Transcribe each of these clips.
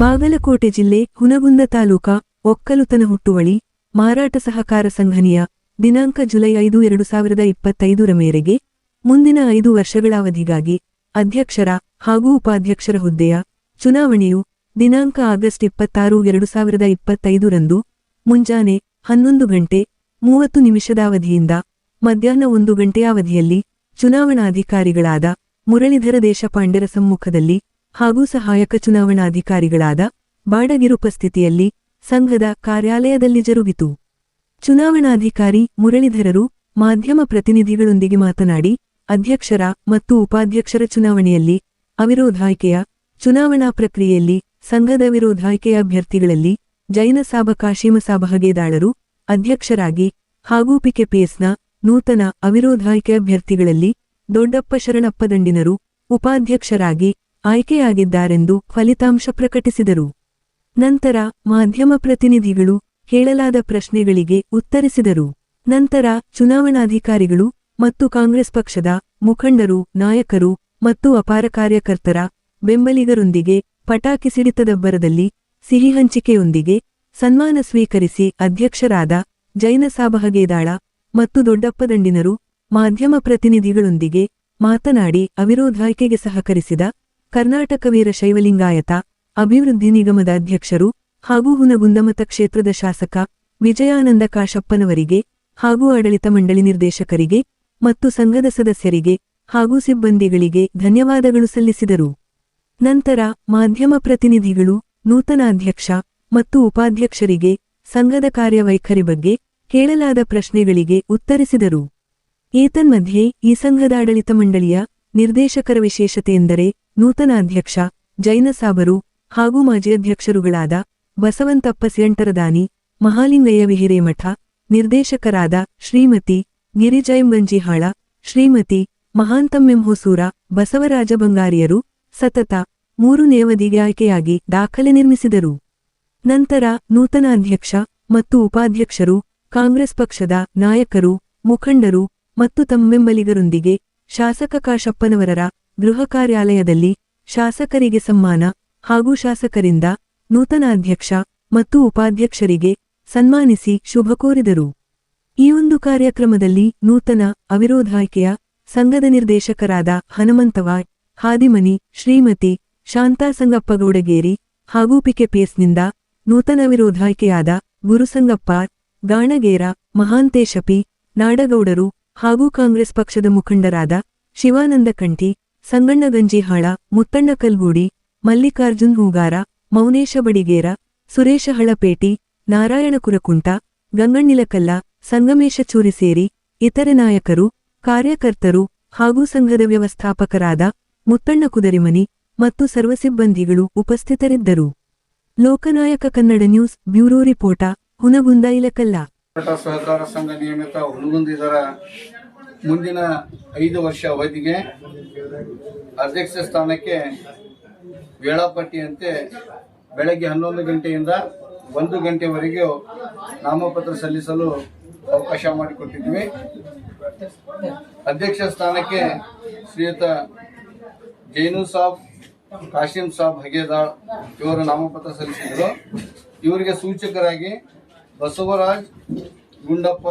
ಬಾಗಲಕೋಟೆ ಜಿಲ್ಲೆ ಹುನಗುಂದ ತಾಲೂಕ ಒಕ್ಕಲುತನ ಹುಟ್ಟುವಳಿ, ಮಾರಾಟ ಸಹಕಾರ ಸಂಘನಿಯ ದಿನಾಂಕ ಜುಲೈ ಐದು, ಎರಡು ಸಾವಿರದ ಇಪ್ಪತ್ತೈದರ ಮೇರೆಗೆ ಮುಂದಿನ ಐದು ವರ್ಷಗಳ ಅವಧಿಗಾಗಿ ಅಧ್ಯಕ್ಷರ ಹಾಗೂ ಉಪಾಧ್ಯಕ್ಷರ ಹುದ್ದೆಯ ಚುನಾವಣೆಯು ದಿನಾಂಕ ಆಗಸ್ಟ್ ಇಪ್ಪತ್ತಾರು, ಎರಡು ಸಾವಿರದ ಇಪ್ಪತ್ತೈದರಂದು ಮುಂಜಾನೆ ಹನ್ನೊಂದು ಗಂಟೆ ಮೂವತ್ತು ನಿಮಿಷದ ಅವಧಿಯಿಂದ ಮಧ್ಯಾಹ್ನ ಒಂದು ಗಂಟೆಯ ಅವಧಿಯಲ್ಲಿ ಚುನಾವಣಾಧಿಕಾರಿಗಳಾದ ಮುರಳೀಧರ ದೇಶಪಾಂಡೆರ ಸಮ್ಮುಖದಲ್ಲಿ ಹಾಗೂ ಸಹಾಯಕ ಚುನಾವಣಾಧಿಕಾರಿಗಳಾದ ಬಾಡಗಿರು ಉಪಸ್ಥಿತಿಯಲ್ಲಿ ಸಂಘದ ಕಾರ್ಯಾಲಯದಲ್ಲಿ ಜರುಗಿತು. ಚುನಾವಣಾಧಿಕಾರಿ ಮುರಳೀಧರರು ಮಾಧ್ಯಮ ಪ್ರತಿನಿಧಿಗಳೊಂದಿಗೆ ಮಾತನಾಡಿ, ಅಧ್ಯಕ್ಷರ ಮತ್ತು ಉಪಾಧ್ಯಕ್ಷರ ಚುನಾವಣೆಯಲ್ಲಿ ಅವಿರೋಧಾಯ್ಕೆಯ ಚುನಾವಣಾ ಪ್ರಕ್ರಿಯೆಯಲ್ಲಿ ಸಂಘದ ವಿರೋಧಾಯ್ಕೆಯ ಅಭ್ಯರ್ಥಿಗಳಲ್ಲಿ ಜೈನಸಾಬ ಕಾಶೀಮ ಹಗೇದಾಳರು, ಅಧ್ಯಕ್ಷರಾಗಿ ಹಾಗೂ ಪಿಕೆಪಿಎಸ್ನ ನೂತನ ಅವಿರೋಧಾಯ್ಕೆ ಅಭ್ಯರ್ಥಿಗಳಲ್ಲಿ ದೊಡ್ಡಪ್ಪ ಶರಣಪ್ಪ ದಂಡಿನರು, ಉಪಾಧ್ಯಕ್ಷರಾಗಿ ಆಯ್ಕೆಯಾಗಿದ್ದಾರೆಂದು ಫಲಿತಾಂಶ ಪ್ರಕಟಿಸಿದರು. ನಂತರ ಮಾಧ್ಯಮ ಪ್ರತಿನಿಧಿಗಳು ಕೇಳಲಾದ ಪ್ರಶ್ನೆಗಳಿಗೆ ಉತ್ತರಿಸಿದರು. ನಂತರ ಚುನಾವಣಾಧಿಕಾರಿಗಳು ಮತ್ತು ಕಾಂಗ್ರೆಸ್ ಪಕ್ಷದ ಮುಖಂಡರು, ನಾಯಕರು ಮತ್ತು ಅಪಾರ ಕಾರ್ಯಕರ್ತರ ಬೆಂಬಲಿಗರೊಂದಿಗೆ ಪಟಾಕಿ ಸಿಡಿತದಬ್ಬರದಲ್ಲಿ ಸಿಹಿ ಹಂಚಿಕೆಯೊಂದಿಗೆ ಸನ್ಮಾನ ಸ್ವೀಕರಿಸಿ ಅಧ್ಯಕ್ಷರಾದ ಜೈನಸಾಬಹಗೇದಾಳ ಮತ್ತು ದೊಡ್ಡಪ್ಪ ದಂಡಿನರು ಮಾಧ್ಯಮ ಪ್ರತಿನಿಧಿಗಳೊಂದಿಗೆ ಮಾತನಾಡಿ ಅವಿರೋಧ ಆಯ್ಕೆಗೆ ಸಹಕರಿಸಿದ ಕರ್ನಾಟಕ ವೀರ ಶೈವಲಿಂಗಾಯತ, ಅಭಿವೃದ್ಧಿ ನಿಗಮದ ಅಧ್ಯಕ್ಷರು ಹಾಗೂ ಹುನಗುಂದಮತ ಕ್ಷೇತ್ರದ ಶಾಸಕ ವಿಜಯಾನಂದ ಕಾಶಪ್ಪನವರಿಗೆ ಹಾಗೂ ಆಡಳಿತ ಮಂಡಳಿ ನಿರ್ದೇಶಕರಿಗೆ ಮತ್ತು ಸಂಘದ ಸದಸ್ಯರಿಗೆ ಹಾಗೂ ಸಿಬ್ಬಂದಿಗಳಿಗೆ ಧನ್ಯವಾದಗಳು ಸಲ್ಲಿಸಿದರು. ನಂತರ ಮಾಧ್ಯಮ ಪ್ರತಿನಿಧಿಗಳು, ನೂತನ ಅಧ್ಯಕ್ಷ ಮತ್ತು ಉಪಾಧ್ಯಕ್ಷರಿಗೆ ಸಂಘದ ಕಾರ್ಯವೈಖರಿ ಬಗ್ಗೆ ಕೇಳಲಾದ ಪ್ರಶ್ನೆಗಳಿಗೆ ಉತ್ತರಿಸಿದರು. ಏತನ್ಮಧ್ಯೆ ಈ ಸಂಘದ ಆಡಳಿತ ಮಂಡಳಿಯ ನಿರ್ದೇಶಕರ ವಿಶೇಷತೆಯೆಂದರೆ ನೂತನ ಅಧ್ಯಕ್ಷ ಜೈನಸಾಬರು ಹಾಗೂ ಮಾಜಿ ಅಧ್ಯಕ್ಷರುಗಳಾದ ಬಸವಂತಪ್ಪ ಸಿಯಂಟರದಾನಿ ಮಹಾಲಿಂಗಯ್ಯ ವಿಹಿರೇಮಠ, ನಿರ್ದೇಶಕರಾದ ಶ್ರೀಮತಿ ಗಿರಿಜಯಂಬಂಜಿಹಾಳ ಶ್ರೀಮತಿ ಮಹಾಂತಮ್ಮೆಂ ಹೊಸೂರ, ಬಸವರಾಜ ಬಂಗಾರಿಯರು ಸತತ ಮೂರು ನೇವದಿಗೆ ಆಯ್ಕೆಯಾಗಿ ದಾಖಲೆ ನಿರ್ಮಿಸಿದರು. ನಂತರ ನೂತನ ಅಧ್ಯಕ್ಷ ಮತ್ತು ಉಪಾಧ್ಯಕ್ಷರು, ಕಾಂಗ್ರೆಸ್ ಪಕ್ಷದ ನಾಯಕರು, ಮುಖಂಡರು ಮತ್ತು ತಮ್ಮೆಂಬಲಿಗರೊಂದಿಗೆ ಶಾಸಕ ಕಾಶಪ್ಪನವರರ ಗೃಹ ಕಾರ್ಯಾಲಯದಲ್ಲಿ ಶಾಸಕರಿಗೆ ಸಮ್ಮಾನ ಹಾಗೂ ಶಾಸಕರಿಂದ ನೂತನ ಅಧ್ಯಕ್ಷ ಮತ್ತು ಉಪಾಧ್ಯಕ್ಷರಿಗೆ ಸನ್ಮಾನಿಸಿ ಶುಭ ಕೋರಿದರು. ಈ ಒಂದು ಕಾರ್ಯಕ್ರಮದಲ್ಲಿ ನೂತನ ಅವಿರೋಧಾಯ್ಕೆಯ ಸಂಘದ ನಿರ್ದೇಶಕರಾದ ಹನುಮಂತವಾಯ್ ಹಾದಿಮನಿ, ಶ್ರೀಮತಿ ಶಾಂತಾ ಸಂಗಪ್ಪಗೌಡಗೇರಿ ಹಾಗೂ ಪಿಕೆಪಿಎಸ್ನಿಂದ ನೂತನ ವಿರೋಧಾಯ್ಕೆಯಾದ ಗುರುಸಂಗಪ್ಪ ಗಾಣಗೇರ ಮಹಾಂತೇಶಪಿ ನಾಡಗೌಡರು ಹಾಗೂ ಕಾಂಗ್ರೆಸ್ ಪಕ್ಷದ ಮುಖಂಡರಾದ ಶಿವಾನಂದ ಕಂಠಿ ಸಂಗಣ್ಣ ಗಂಜಿಹಾಳ ಮುತ್ತಣ್ಣ ಕಲ್ಗೂಡಿ ಮಲ್ಲಿಕಾರ್ಜುನ್ ಹೂಗಾರ ಮೌನೇಶ ಬಡಿಗೇರ ಸುರೇಶ ಹಳಪೇಟಿ ನಾರಾಯಣ ಕುರಕುಂಟ ಗಂಗಣ್ಣಿಲಕಲ್ಲ ಸಂಗಮೇಶ ಚೂರಿ ಸೇರಿ ಇತರೆ ನಾಯಕರು, ಕಾರ್ಯಕರ್ತರು ಹಾಗೂ ಸಂಘದ ವ್ಯವಸ್ಥಾಪಕರಾದ ಮುತ್ತಣ್ಣ ಕುದರಿಮನಿ ಮತ್ತು ಸರ್ವ ಸಿಬ್ಬಂದಿಗಳು ಉಪಸ್ಥಿತರಿದ್ದರು. Lokanayaka Kannada news bureau report Hungund Ilkal. ಸಹಕಾರ ಸಂಘ ನಿಯಮಿತ ಹುಣಗುಂದಿದರ ಮುಂದಿನ ಐದು ವರ್ಷ ಅವಧಿಗೆ ಅಧ್ಯಕ್ಷ ಸ್ಥಾನಕ್ಕೆ ವೇಳಾಪಟ್ಟಿಯಂತೆ ಬೆಳಗ್ಗೆ ಹನ್ನೊಂದು ಗಂಟೆಯಿಂದ ಒಂದು ಗಂಟೆವರೆಗೂ ನಾಮಪತ್ರ ಸಲ್ಲಿಸಲು ಅವಕಾಶ ಮಾಡಿಕೊಟ್ಟಿದ್ವಿ ಅಧ್ಯಕ್ಷ ಸ್ಥಾನಕ್ಕೆ ಶ್ರೀಯುತ ಜೈನು ಸಾಬ್, ಕಾಶಿಂ ಸಾಬ್ ಹಗೇದಾಳ್ ಇವರು ನಾಮಪತ್ರ ಸಲ್ಲಿಸಿದರು. ಇವರಿಗೆ ಸೂಚಕರಾಗಿ ಬಸವರಾಜ್ ಗುಂಡಪ್ಪ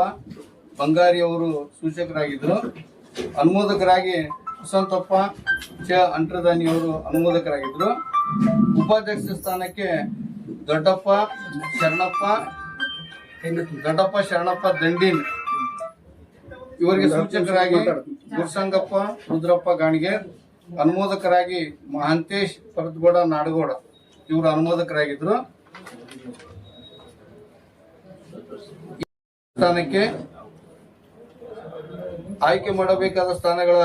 ಬಂಗಾರಿ ಅವರು ಸೂಚಕರಾಗಿದ್ದರು ಅನುಮೋದಕರಾಗಿ ವಸಂತಪ್ಪ ಚ ಅಂಟ್ರದಾನಿ ಅವರು ಅನುಮೋದಕರಾಗಿದ್ದರು ಉಪಾಧ್ಯಕ್ಷ ಸ್ಥಾನಕ್ಕೆ ದೊಡ್ಡಪ್ಪ, ಶರಣಪ್ಪ ದೊಡ್ಡಪ್ಪ, ಶರಣಪ್ಪ, ದಂಡಿನ್ ಇವರಿಗೆ ಸೂಚಕರಾಗಿ ಗುರುಸಂಗಪ್ಪ, ರುದ್ರಪ್ಪ ಗಾಣಿಗೆ, ಅನುಮೋದಕರಾಗಿ ಮಹಾಂತೇಶ್ ಪರತ್ಗೌಡ ನಾಡಗೌಡ ಇವರು ಅನುಮೋದಕರಾಗಿದ್ರು. ಸ್ಥಾನಕ್ಕೆ ಆಯ್ಕೆ ಮಾಡಬೇಕಾದ ಸ್ಥಾನಗಳ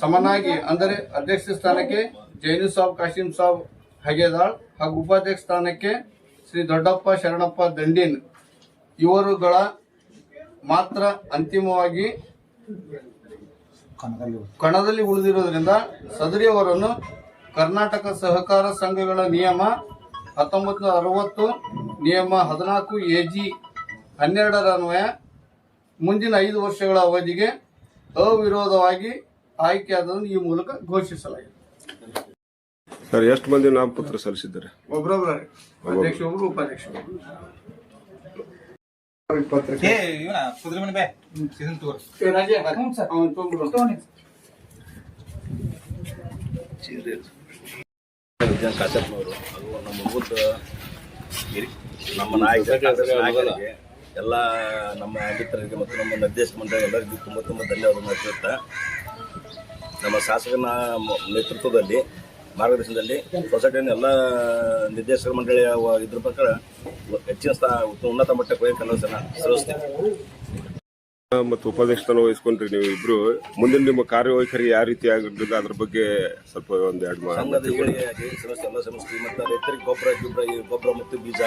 ಸಮನಾಗಿ, ಅಂದರೆ ಅಧ್ಯಕ್ಷ ಸ್ಥಾನಕ್ಕೆ ಜೈನು ಸಾಬ್, ಕಾಶಿಂ ಸಾಬ್ ಹಗೇದಾಳ್ ಹಾಗೂ ಉಪಾಧ್ಯಕ್ಷ ಸ್ಥಾನಕ್ಕೆ ಶ್ರೀ ದೊಡ್ಡಪ್ಪ ಶರಣಪ್ಪ ದಂಡಿನ್ ಇವರುಗಳ ಮಾತ್ರ ಅಂತಿಮವಾಗಿ ಕಣದಲ್ಲಿ ಉಳಿದಿರುವುದರಿಂದ ಸದರಿಯವರನ್ನು ಕರ್ನಾಟಕ ಸಹಕಾರ ಸಂಘಗಳ ನಿಯಮ ಹತ್ತೊಂಬತ್ತು ಅರವತ್ತು, ನಿಯಮ ಹದಿನಾಲ್ಕು ಎ ಜಿ ಹನ್ನೆರಡರ ಅನ್ವಯ ಮುಂದಿನ ಐದು ವರ್ಷಗಳ ಅವಧಿಗೆ ಅವಿರೋಧವಾಗಿ ಆಯ್ಕೆಯಾದನ್ನು ಈ ಮೂಲಕ ಘೋಷಿಸಲಾಗಿದೆ. ಸರ್ ಎಷ್ಟು ಮಂದಿ ನಾಮಪತ್ರ ಸಲ್ಲಿಸಿದ್ದಾರೆ? ಒಬ್ರೊಬ್ರ. ಅಧ್ಯಕ್ಷ ಒಬ್ರು ಉಪಾಧ್ಯಕ್ಷ ಒಬ್ರು. ಏ ಇವನ ಕುದುರೆ ಮನೆ ಬೇ ಏ, ರಾಜೇ, ಅವ್ನ್ ಹಾಗೂ ನಮ್ಮ ಮೂಲಭೂತ ನಮ್ಮ ನಾಯಕ ಎಲ್ಲ ನಮ್ಮ ಮಿತ್ರರಿಗೆ ಮತ್ತು ನಮ್ಮ ನಿರ್ದೇಶಕ ಮಂಡಳಿ ಎಲ್ಲರಿಗೂ ತುಂಬ ತುಂಬ ಧನ್ಯವಾದ ಹೇಳ್ತಾ ನಮ್ಮ ಶಾಸಕನ ನೇತೃತ್ವದಲ್ಲಿ, ಮಾರ್ಗದರ್ಶನದಲ್ಲಿ ಸೊಸೈಟಿಯ ಎಲ್ಲ ನಿರ್ದೇಶಕ ಮಂಡಳಿಯ ಇದ್ರ ಪ್ರಕಾರ ಹೆಚ್ಚಿನ ಸ್ಥಾ ಉನ್ನತ ಮಟ್ಟಕ್ಕೆ ಹೋಗಿ ಕೆಲಸ ಶ್ರಮಿಸ್ತೇವೆ ಮತ್ತು ಉಪದೇಶನ ವಹಿಸ್ಕೊಂಡ್ರಿ ನೀವು ಇಬ್ರು. ಮುಂದಿನ ನಿಮ್ಮ ಕಾರ್ಯವೈಖರಿ ಯಾವ ರೀತಿ ಆಗಿರ್ತದೆ ಅದ್ರ ಬಗ್ಗೆ ಸ್ವಲ್ಪ ಒಂದ್ ಎರಡು ಸಂಘದ ಸಮಸ್ಯೆ ಮತ್ತು ರೈತರಿಗೆ ಗೊಬ್ಬರ ಗೊಬ್ಬರ ಗೊಬ್ಬರ ಮತ್ತು ಬೀಜ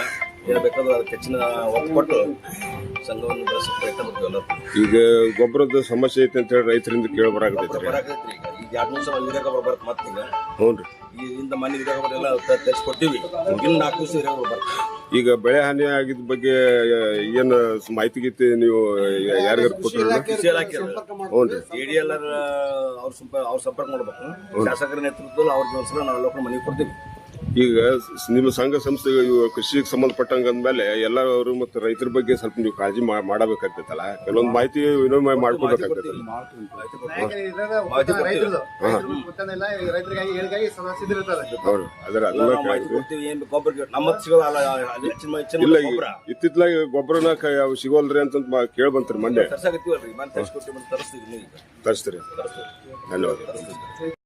ಏನು ಬೇಕಾದ್ರೂ ಅದಕ್ಕೆ ಹೆಚ್ಚಿನ ಒತ್ತು ಕೊಟ್ಟು ಸಂಘವನ್ನು ಬೆಳೆಸಕ್ಕೆ ಪ್ರಯತ್ನ ಮಾಡ್ತೀವಿ ಎಲ್ಲರೂ. ಈಗ ಗೊಬ್ಬರದ ಸಮಸ್ಯೆ ಐತೆ ಅಂತ ಹೇಳಿ ರೈತರಿಂದ ಕೇಳಿ ಬರಾಕತೈತ್ರಿ ಬರಾಕೈತ್ರಿ ಈಗ. ಈಗ ಎರಡು ನಿಮಿಷ ಯೂರಿಯಾ ಗೊಬ್ಬರ ಬರುತ್ತೆ ಮತ್ತೆ ಹ್ಞೂ ರೀ. ಇಂದ ಮನೆ ಯೂರಿಯಾ ಗೊಬ್ಬರ ಎಲ್ಲ ತರಿಸ್ಕೊಡ್ತೀವಿ. ಇನ್ನು ನಾಲ್ಕು ದಿವಸ ಯೂರಿಯಾ ಗೊಬ್ಬರ ಬರುತ್ತೆ. ಈಗ ಬೆಳೆ ಹಾನಿ ಆಗಿದ ಬಗ್ಗೆ ಏನು ಮಾಹಿತಿ ಗೀತಿ ನೀವು ಯಾರಿಗಾರು ಎಲ್ಲರ ಅವ್ರ ಸಂಪ ಅವ್ರ ಸಂಪರ್ಕ ಮಾಡ್ಬೇಕು. ಶಾಸಕರ ನೇತೃತ್ವದಲ್ಲಿ ಅವ್ರಿಗೆ ಒಂದ್ಸಲ ನಾವು ಮನೆಗೆ ಕೊಡ್ತೀವಿ. ಈಗ ಸ್- ನಿಮ್ಮ ಸಂಘ ಸಂಸ್ಥೆ ಇವು ಕೃಷಿಗೆ ಸಂಬಂಧಪಟ್ಟಂಗ ಅಂದ್ಮೇಲೆ ಎಲ್ಲರೂ ಮತ್ತು ರೈತರ ಬಗ್ಗೆ ಸ್ವಲ್ಪ ನೀವು ಕಾಳಜಿ ಮಾಡಬೇಕಾಗ್ತೈತಲ್ಲ? ಕೆಲವೊಂದು ಮಾಹಿತಿ ವಿನಿಮಯ ಮಾಡ್ಕೋಬೇಕಾಗ್ತೈತಲ್ಲ ಹೌದು. ಅದರ ಇಲ್ಲ ಇತ್ತಿತ್ಲಾಗ ಗೊಬ್ಬರನ ಸಿಗೋಲ್ರಿ ಅಂತ ಕೇಳಿ ಬಂತ್ರಿ ಮಂಡ್ಯ ತರಿಸ್ತೀರಿ. ಮತ್ತೆ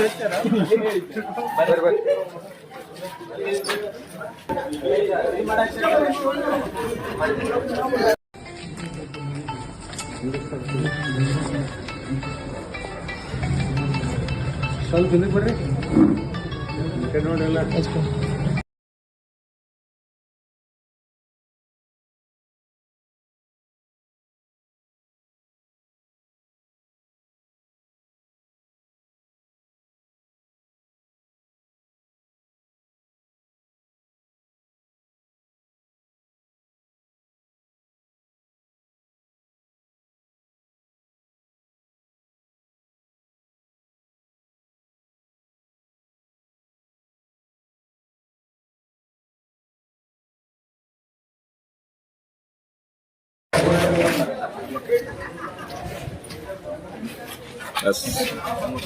ತರಿಸ್ಕೊಡ್ತೀವಿ ಮತ್ತೆ ತರಿಸ್ತೀವಿ ನೀವು ಈಗ